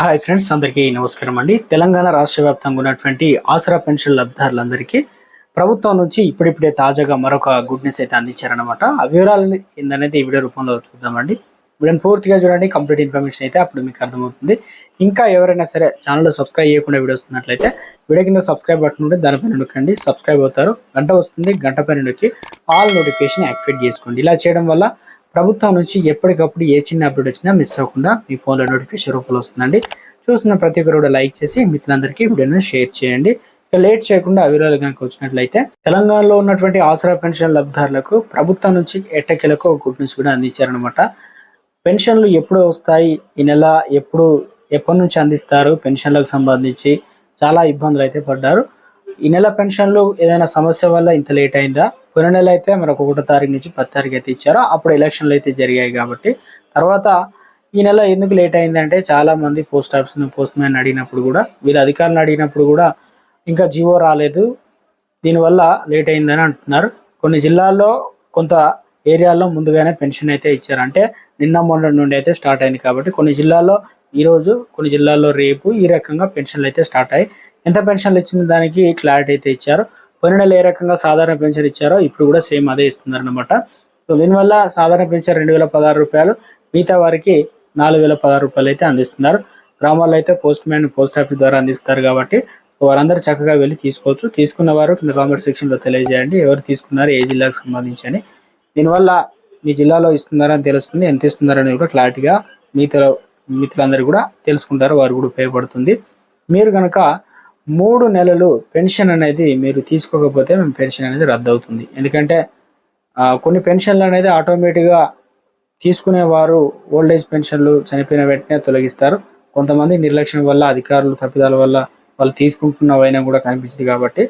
Hi friends అందరికీ నమస్కారం అండి. తెలంగాణ రాష్ట్ర వ్యాప్తంగా ఉన్నటువంటి ఆసరా పెన్షన్ లబ్ధిదారులందరికీ ప్రభుత్వం నుంచి ఇప్పుడిప్పుడే తాజాగా మరొక గుడ్ న్యూస్ అయితే అందించారనమాట ఆ వివరాలు ఏందనేది ఈ వీడియో రూపంలో చూద్దామండి. వీడియోని పూర్తిగా చూడండి కంప్లీట్ ఇన్ఫర్మేషన్ అయితే అప్పుడు మీకు అర్థమవుతుంది. ఇంకా ఎవరైనా సరే ఛానల్ సబ్స్క్రైబ్ చేయకుండా వీడియో వస్తున్నట్లయితే వీడియో కింద సబ్స్క్రైబ్ బటన్ ఉంటే దానిపైన నొక్కండి. సబ్స్క్రైబ్ అవుతారు గంట వస్తుంది గంట పైన నొక్కి ఆల్ నోటిఫికేషన్ యాక్టివేట్ చేసుకోండి. ఇలా చేయడం వల్ల ప్రభుత్వం నుంచి ఎప్పటికప్పుడు ఏ చిన్న అప్డేట్ వచ్చినా మిస్ అవ్వకుండా మీ ఫోన్లో నోటిఫికేషన్ రూపంలో వస్తుందండి. చూసిన ప్రతి ఒక్కరు కూడా లైక్ చేసి మిత్రులందరికీ వీడియోని షేర్ చేయండి. లేట్ చేయకుండా అవిరాలు కనుక వచ్చినట్లయితే తెలంగాణలో ఉన్నటువంటి ఆసరా పెన్షన్ లబ్ధిదారులకు ప్రభుత్వం నుంచి ఎట్టకెలకు గుడ్ న్యూస్ కూడా అందించారనమాట పెన్షన్లు ఎప్పుడు వస్తాయి? ఈ నెల ఎప్పుడు ఎప్పటి నుంచి అందిస్తారు? పెన్షన్లకు సంబంధించి చాలా ఇబ్బందులు అయితే పడ్డారు. ఈ నెల పెన్షన్లు ఏదైనా సమస్య వల్ల ఇంత లేట్ అయిందా? కొన్ని నెల అయితే మనకు ఒకటో తారీఖు నుంచి పది తారీఖు అయితే ఇచ్చారో. అప్పుడు ఎలక్షన్లు అయితే జరిగాయి కాబట్టి. తర్వాత ఈ నెల ఎందుకు లేట్ అయిందంటే చాలా మంది పోస్ట్ ఆఫీస్ పోస్ట్ మ్యాన్ అడిగినప్పుడు కూడా వీళ్ళ అధికారులను అడిగినప్పుడు కూడా ఇంకా జీవో రాలేదు. దీనివల్ల లేట్ అయిందని అంటున్నారు. కొన్ని జిల్లాల్లో కొంత ఏరియాల్లో ముందుగానే పెన్షన్ అయితే ఇచ్చారు. అంటే నిన్న మొన్న నుండి అయితే స్టార్ట్ అయింది కాబట్టి కొన్ని జిల్లాల్లో ఈ రోజు కొన్ని జిల్లాల్లో రేపు ఈ రకంగా పెన్షన్లు అయితే స్టార్ట్ అయ్యాయి. ఎంత పెన్షన్లు ఇచ్చిన దానికి క్లారిటీ అయితే ఇచ్చారు. పోయిన నెల ఏ రకంగా సాధారణ పెన్షన్ ఇచ్చారో ఇప్పుడు కూడా సేమ్ అదే ఇస్తున్నారు అనమాట సో దీనివల్ల సాధారణ పెన్షన్ రెండు వేల పదహారు రూపాయలు మిగతా వారికి నాలుగు వేల పదహారు రూపాయలు అయితే అందిస్తున్నారు. గ్రామాల్లో అయితే పోస్ట్ మ్యాన్ పోస్ట్ ఆఫీస్ ద్వారా అందిస్తారు కాబట్టి వారందరూ చక్కగా వెళ్ళి తీసుకోవచ్చు. తీసుకున్న వారు కింద కామెంట్ సెక్షన్లో తెలియజేయండి. ఎవరు తీసుకున్నారు ఏ జిల్లాకు సంబంధించి అని. దీనివల్ల మీ జిల్లాలో ఇస్తున్నారని తెలుస్తుంది ఎంత ఇస్తున్నారని కూడా క్లారిటీగా మిగతా మిత్రులందరూ కూడా తెలుసుకుంటారు. వారు కూడా ఉపయోగపడుతుంది. మీరు కనుక మూడు నెలలు పెన్షన్ అనేది మీరు తీసుకోకపోతే మేము పెన్షన్ అనేది రద్దు అవుతుంది ఎందుకంటే కొన్ని పెన్షన్లు అనేది ఆటోమేటిక్గా తీసుకునేవారు ఓల్డ్ ఏజ్ పెన్షన్లు చనిపోయిన వెంటనే తొలగిస్తారు. కొంతమంది నిర్లక్ష్యం వల్ల అధికారులు తప్పిదాల వల్ల వాళ్ళు తీసుకుంటున్నవైనా కూడా కనిపించింది కాబట్టి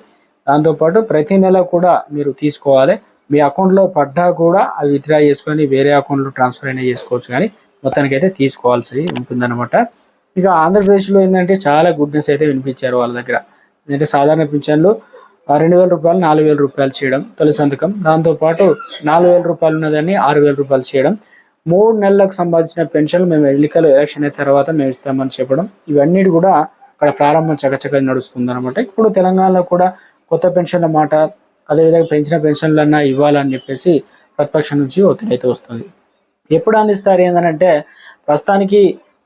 దాంతోపాటు ప్రతి నెల కూడా మీరు తీసుకోవాలి. మీ అకౌంట్లో పడ్డా కూడా అవి విత్డ్రా చేసుకొని వేరే అకౌంట్లో ట్రాన్స్ఫర్ అయినా చేసుకోవచ్చు. కానీ మొత్తానికి అయితే తీసుకోవాల్సి ఉంటుందన్నమాట. ఇక ఆంధ్రప్రదేశ్లో ఏంటంటే చాలా గుడ్ న్యూస్ అయితే వినిపించారు వాళ్ళ దగ్గర. ఏంటంటే సాధారణ పింఛన్లు రెండు వేల రూపాయలు నాలుగు వేల రూపాయలు చేయడం తొలి సంతకం. దాంతోపాటు నాలుగు వేల రూపాయలు ఉన్నదాన్ని ఆరు వేల రూపాయలు చేయడం. మూడు నెలలకు సంబంధించిన పెన్షన్లు మేము ఎన్నికలు ఎలక్షన్ అయిన తర్వాత మేము ఇస్తామని చెప్పడం. ఇవన్నీ కూడా అక్కడ ప్రారంభం చకచక నడుస్తుంది అనమాట ఇప్పుడు తెలంగాణలో కూడా కొత్త పెన్షన్ల మాట అదేవిధంగా పెంచిన పెన్షన్లన్నా ఇవ్వాలని చెప్పేసి ప్రతిపక్షం నుంచి ఒత్తిడి అయితే వస్తుంది. ఎప్పుడు అందిస్తారు ఏంటంటే ప్రస్తుతానికి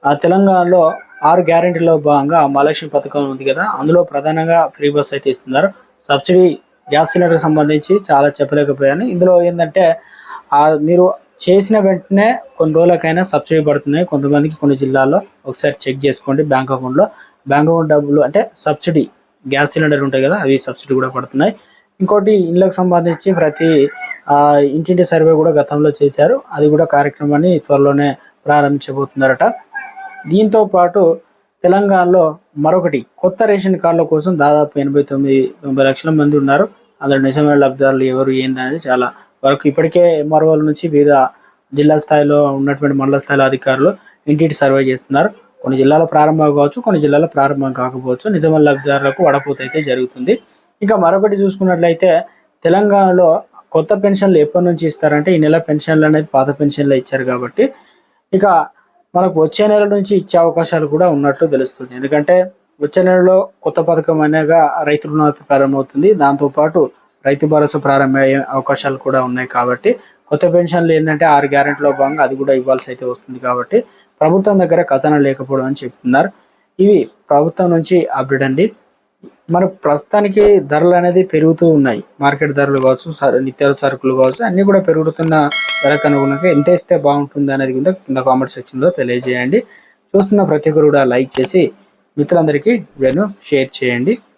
ఆ తెలంగాణలో ఆరు గ్యారెంటీలో భాగంగా మహాలక్ష్మి పథకం ఉంది కదా అందులో ప్రధానంగా ఫ్రీ బస్ అయితే ఇస్తున్నారు. సబ్సిడీ గ్యాస్ సిలిండర్ సంబంధించి చాలా చెప్పలేకపోయాను. ఇందులో ఏంటంటే మీరు చేసిన వెంటనే కొన్ని రోజులకైనా సబ్సిడీ పడుతున్నాయి. కొంతమందికి కొన్ని జిల్లాల్లో ఒకసారి చెక్ చేసుకోండి బ్యాంక్ అకౌంట్లో. బ్యాంక్ అకౌంట్ డబ్బులు అంటే సబ్సిడీ గ్యాస్ సిలిండర్ ఉంటాయి కదా అవి సబ్సిడీ కూడా పడుతున్నాయి. ఇంకోటి ఇండ్లకు సంబంధించి ప్రతి ఇంటింటి సర్వే కూడా గతంలో చేశారు. అది కూడా కార్యక్రమాన్ని త్వరలోనే ప్రారంభించబోతున్నారట. దీంతో పాటు తెలంగాణలో మరొకటి కొత్త రేషన్ కార్డుల కోసం దాదాపు ఎనభై తొమ్మిది తొంభై లక్షల మంది ఉన్నారు. అందులో నిజమైన లబ్ధిదారులు ఎవరు ఏందనేది చాలా వరకు ఇప్పటికే ఎంఆర్ఓల నుంచి వివిధ జిల్లా స్థాయిలో ఉన్నటువంటి మండల స్థాయిలో అధికారులు ఇంటింటి సర్వే చేస్తున్నారు. కొన్ని జిల్లాలో ప్రారంభం కావచ్చు కొన్ని జిల్లాలో ప్రారంభం కాకపోవచ్చు. నిజమైన లబ్ధిదారులకు వడపోత అయితే జరుగుతుంది. ఇంకా మరొకటి చూసుకున్నట్లయితే తెలంగాణలో కొత్త పెన్షన్లు ఎప్పటి నుంచి ఇస్తారంటే ఈ నెల పెన్షన్లు అనేది పాత పెన్షన్లు ఇచ్చారు కాబట్టి. ఇక మనకు వచ్చే నెల నుంచి ఇచ్చే అవకాశాలు కూడా ఉన్నట్లు తెలుస్తుంది. ఎందుకంటే వచ్చే నెలలో కొత్త పథకం అనేగా రైతు రుణమాఫీ ప్రారంభమవుతుంది. దాంతోపాటు రైతు భరోసా ప్రారంభమయ్యే అవకాశాలు కూడా ఉన్నాయి కాబట్టి కొత్త పెన్షన్లు ఏంటంటే ఆరు గ్యారెంటీలో భాగంగా అది కూడా ఇవ్వాల్సి అయితే వస్తుంది కాబట్టి ప్రభుత్వం దగ్గర ఖజానా లేకపోవడం అని చెప్తున్నారు. ఇవి ప్రభుత్వం నుంచి అప్డేట్ అండి. మన ప్రస్తుతానికి ధరలు అనేది పెరుగుతూ ఉన్నాయి. మార్కెట్ ధరలు కావచ్చు నిత్యావసర సరుకులు కావచ్చు అన్ని కూడా పెరుగుతున్న ధరకు అనుగుణంగా ఎంత ఇస్తే బాగుంటుంది అనేది కింద కింద కామెంట్ సెక్షన్లో తెలియజేయండి. చూస్తున్న ప్రతి ఒక్కరు కూడా లైక్ చేసి మిత్రులందరికీ వీడియోను షేర్ చేయండి.